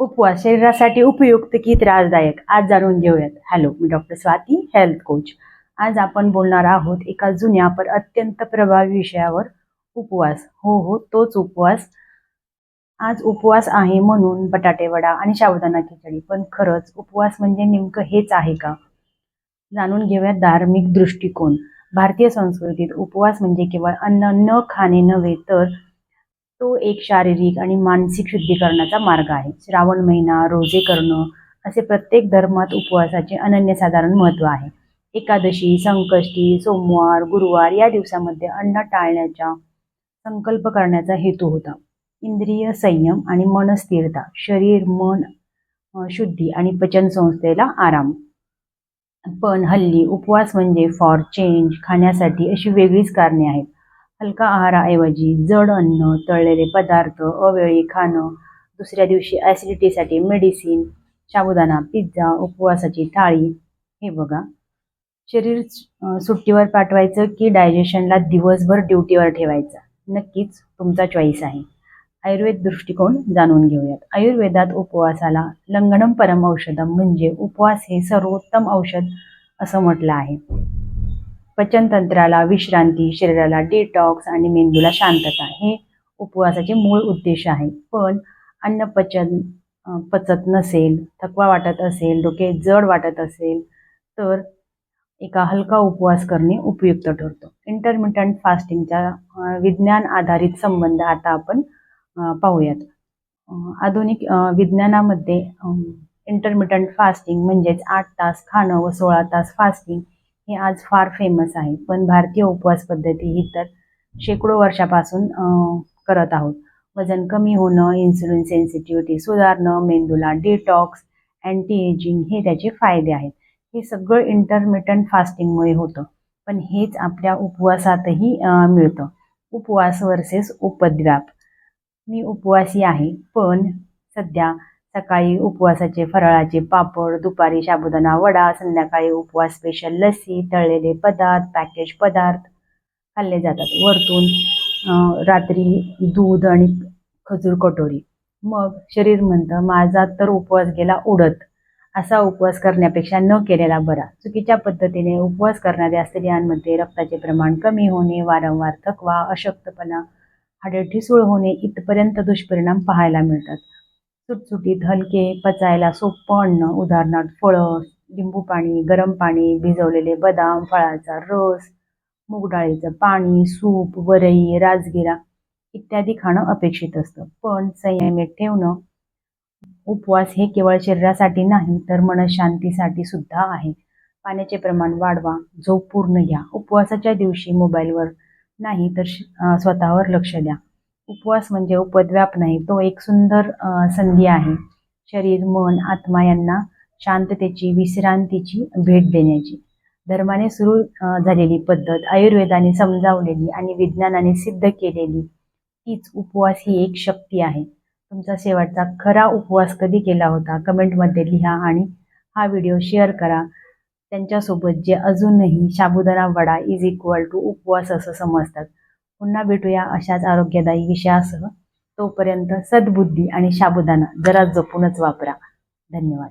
उपवास शरीरासाठी उपयुक्त की त्रासदायक? आज जाणून घेऊयात. हॅलो मी डॉक्टर स्वाती हेल्थ कोच आज आपण बोलणार आहोत एका जुन्या पण अत्यंत प्रभावी विषयावर. उपवास. हो हो तोच उपवास. आज उपवास आहे म्हणून बटाटेवडा आणि शाबुदाना खिचडी. पण खरंच उपवास म्हणजे नेमकं हेच आहे का? जाणून घेऊयात धार्मिक दृष्टिकोन. भारतीय संस्कृतीत उपवास म्हणजे केवळ अन्न न खाणे नव्हे तर तो एक शारीरिक आणि मानसिक शुद्धीकरणाचा मार्ग आहे. श्रावण महिना रोजे करणं असे प्रत्येक धर्मात उपवासाचे अनन्यसाधारण महत्त्व आहे. एकादशी संकष्टी सोमवार गुरुवार या दिवसामध्ये अन्न टाळण्याचा संकल्प करण्याचा हेतू होता. इंद्रिय संयम आणि मनस्थिरता शरीर मन शुद्धी आणि पचन संस्थेला आराम. पण हल्ली उपवास म्हणजे फॉर चेंज खाण्यासाठी अशी वेगळीच कारणे आहेत. हलका आहाराऐवजी जड अन्न तळलेले पदार्थ अवेळी खाणं दुसऱ्या दिवशी ॲसिडिटीसाठी मेडिसिन साबुदाणा पिझ्झा उपवासाची थाळी हे बघा. शरीर सुट्टीवर पाठवायचं की डायजेशनला दिवसभर ड्युटीवर ठेवायचं? नक्कीच तुमचा चॉईस आहे. आयुर्वेद दृष्टिकोन जाणून घेऊयात. आयुर्वेदात उपवासाला लंगणम परम औषधम म्हणजे उपवास हे सर्वोत्तम औषध असं म्हटलं आहे. पचनतंत्राला विश्रांती शरीराला डिटॉक्स आणि मेंदूला शांतता हे उपवासाचे मूळ उद्देश आहे. पण अन्न पचन पचत नसेल थकवा वाटत असेल डोके जड वाटत असेल तर एका हलका उपवास करणे उपयुक्त ठरतो. इंटरमिटंट फास्टिंगचा विज्ञान आधारित संबंध आता आपण पाहूयात. आधुनिक विज्ञानामध्ये इंटरमिटंट फास्टिंग म्हणजेच आठ तास खाणं व सोळा तास फास्टिंग हे आज फार फेमस आहे. पण भारतीय उपवास पद्धती ही तर शेकडो वर्षापासून करत आहोत. वजन कमी होणं इन्सुलिन सेन्सिटिव्हिटी सुधारणं मेंदूला डिटॉक्स अँटी एजिंग हे त्याचे फायदे आहेत. हे सगळं इंटरमिटंट फास्टिंगमुळे होतं. पण हेच आपल्या उपवासातही मिळतं. उपवास वर्सेस उपद्व्याप. मी उपवासी आहे पण सध्या सकाळी उपवासाचे फराळाचे पापड दुपारी साबुदाणा वडा संध्याकाळी उपवास स्पेशल लस्सी तळलेले पदार्थ पॅकेज पदार्थ खाल्ले जातात. वरतून रात्री दूध आणि खजूर कटोरी. मग शरीर म्हणतं माझा तर उपवास गेला उडत. असा उपवास करण्यापेक्षा न केलेला बरा. चुकीच्या पद्धतीने उपवास करणाऱ्या स्त्रियांमध्ये रक्ताचे प्रमाण कमी होणे वारंवार थकवा अशक्तपणा हाडे ठिसूळ होणे इथपर्यंत दुष्परिणाम पाहायला मिळतात. सुटसुटीत हलके पचायला सोपं अन्न उदाहरणार्थ फळं लिंबू पाणी गरम पाणी भिजवलेले बदाम फळाचा रस मूगडाळीचं पाणी सूप वरई राजगिरा इत्यादी खाणं अपेक्षित असतं. पण संयमित ठेवणं उपवास हे केवळ शरीरासाठी नाही तर मनशांतीसाठी सुद्धा आहे. पाण्याचे प्रमाण वाढवा झोप पूर्ण घ्या. उपवासाच्या दिवशी मोबाईलवर नाही तर श- स्वतःवर लक्ष द्या. उपवास म्हणजे उपद्व्याप नाही तो एक सुंदर संधी आहे. शरीर मन आत्मा यांना शांततेची विश्रांतीची भेट देण्याची. धर्माने सुरू झालेली पद्धत आयुर्वेदाने समजावलेली आणि विज्ञानाने सिद्ध केलेली तीच उपवास ही एक शक्ती आहे. तुमचा शेवटचा खरा उपवास कधी केला होता? कमेंटमध्ये लिहा आणि हा व्हिडिओ शेअर करा. त्यांच्यासोबत जे अजूनही sabudana vada is equal to उपवास असं समजतात. पुन्हा भेटूया अशाच आरोग्यदायी विषयासह. तोपर्यंत सद्बुद्धी आणि साबुदाणा जरा जपूनच वापरा. धन्यवाद.